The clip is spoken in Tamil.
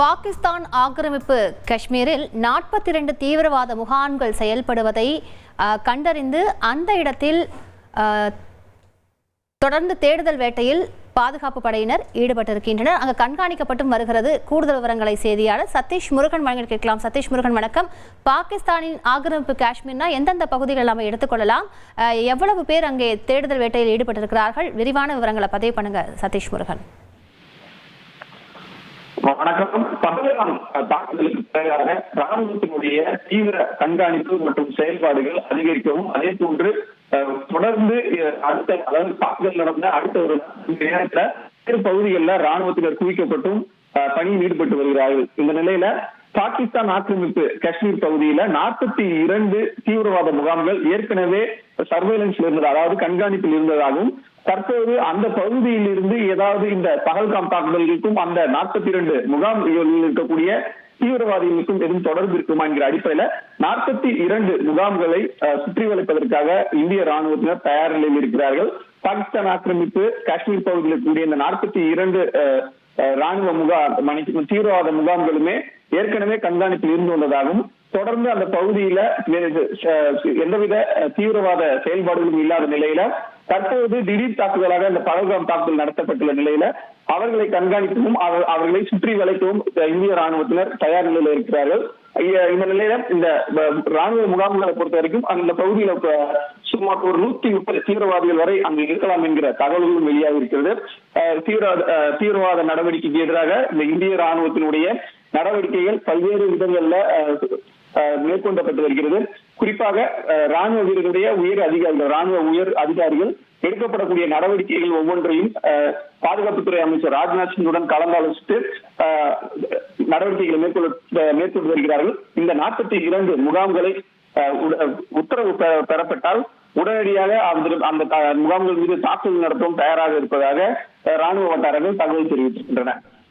பாகிஸ்தான் ஆக்கிரமிப்பு காஷ்மீரில் நாற்பத்தி இரண்டு தீவிரவாத முகாம்கள் செயல்படுவதை கண்டறிந்து அந்த இடத்தில் தொடர்ந்து தேடுதல் வேட்டையில் பாதுகாப்பு படையினர் ஈடுபட்டிருக்கின்றனர். அங்கு கண்காணிக்கப்பட்டும் வருகிறது கூடுதல் விவரங்களை செய்தியாளர் சதீஷ் முருகன். வழங்கி கேட்கலாம். சதீஷ் முருகன் வணக்கம். பாகிஸ்தானின் ஆக்கிரமிப்பு காஷ்மீர்னா எந்தெந்த பகுதிகள் நம்ம எடுத்துக்கொள்ளலாம்? எவ்வளவு பேர் அங்கே தேடுதல் வேட்டையில் ஈடுபட்டிருக்கிறார்கள்? விரிவான விவரங்களை பதிவு பண்ணுங்க சதீஷ் முருகன். வணக்கம். பகலாம் தாக்குதலுக்கு பிறகாக ராணுவத்தினுடைய தீவிர கண்காணிப்பு மற்றும் செயல்பாடுகள் அதிகரிக்கவும் அதே போன்று தொடர்ந்து அடுத்த அதாவது தாக்குதல் நடந்த அடுத்த ஒரு நேரத்துல வேறு பகுதிகளில் ராணுவத்தினர் குவிக்கப்பட்டும் பணியில் ஈடுபட்டு வருகிறார்கள். இந்த நிலையில பாகிஸ்தான் ஆக்கிரமிப்பு காஷ்மீர் பகுதியில நாற்பத்தி இரண்டு தீவிரவாத முகாம்கள் ஏற்கனவே சர்வேலன்ஸ்ல இருந்தது அதாவது கண்காணிப்பில் இருந்ததாகவும் தற்போது அந்த பகுதியில் இருந்து ஏதாவது இந்த பகல்காம் தாக்குதல்களுக்கும் அந்த நாற்பத்தி இரண்டு முகாம்களில் இருக்கக்கூடிய தீவிரவாதிகளுக்கும் எதுவும் தொடர்பு இருக்குமா என்கிற அடிப்படையில நாற்பத்தி இரண்டு முகாம்களை சுற்றி வளைப்பதற்காக இந்திய ராணுவத்தினர் தயார் நிலையில் இருக்கிறார்கள். பாகிஸ்தான் ஆக்கிரமிப்பு காஷ்மீர் பகுதியில் கூடிய இந்த நாற்பத்தி இரண்டு ராணுவ முகாம் தீவிரவாத முகாம்களுமே ஏற்கனவே கண்காணிப்பில் இருந்து வந்ததாகவும் தொடர்ந்து அந்த பகுதியில வேறு, எந்தவித தீவிரவாத செயல்பாடுகளும் இல்லாத நிலையில தற்போது திடீர் தாக்குதலாக இந்த பகல்காம் தாக்குதல் நடத்தப்பட்டுள்ள நிலையில அவர்களை கண்காணிக்கவும் அவர்களை சுற்றி வளைக்கவும் இந்திய ராணுவத்தினர் தயார் நிலையில இருக்கிறார்கள். இந்த நிலையில இந்த ராணுவ முகாம்களை பொறுத்த வரைக்கும் அந்த பகுதியில சுமார் ஒரு நூத்தி முப்பது தீவிரவாதிகள் வரை அங்கு இருக்கலாம் என்கிற தகவல்களும் வெளியாக இருக்கிறது. அஹ், தீவிரவாத அஹ், தீவிரவாத நடவடிக்கைக்கு எதிராக இந்த இந்திய ராணுவத்தினுடைய நடவடிக்கைகள் பல்வேறு விதங்கள்ல மேற்கொள்ளப்பட்டு வருகிறது. குறிப்பாக ராணுவ வீரர்களுடைய உயர் அதிகாரிகள் ராணுவ உயர் அதிகாரிகள் எடுக்கப்படக்கூடிய நடவடிக்கைகள் ஒவ்வொன்றையும் பாதுகாப்புத்துறை அமைச்சர் ராஜ்நாத் சிங்குடன் கலந்தாலோசித்து அஹ், நடவடிக்கைகளை மேற்கொள்ள மேற்கொண்டு வருகிறார்கள். இந்த நாற்பத்தி இரண்டு முகாம்களை உத்தரவு பெறப்பட்டால் உடனடியாக அந்த அந்த முகாம்கள் மீது தாக்குதல் நடத்தவும் தயாராக இருப்பதாக ராணுவ வட்டாரங்கள் தகவல் தெரிவித்திருக்கின்றன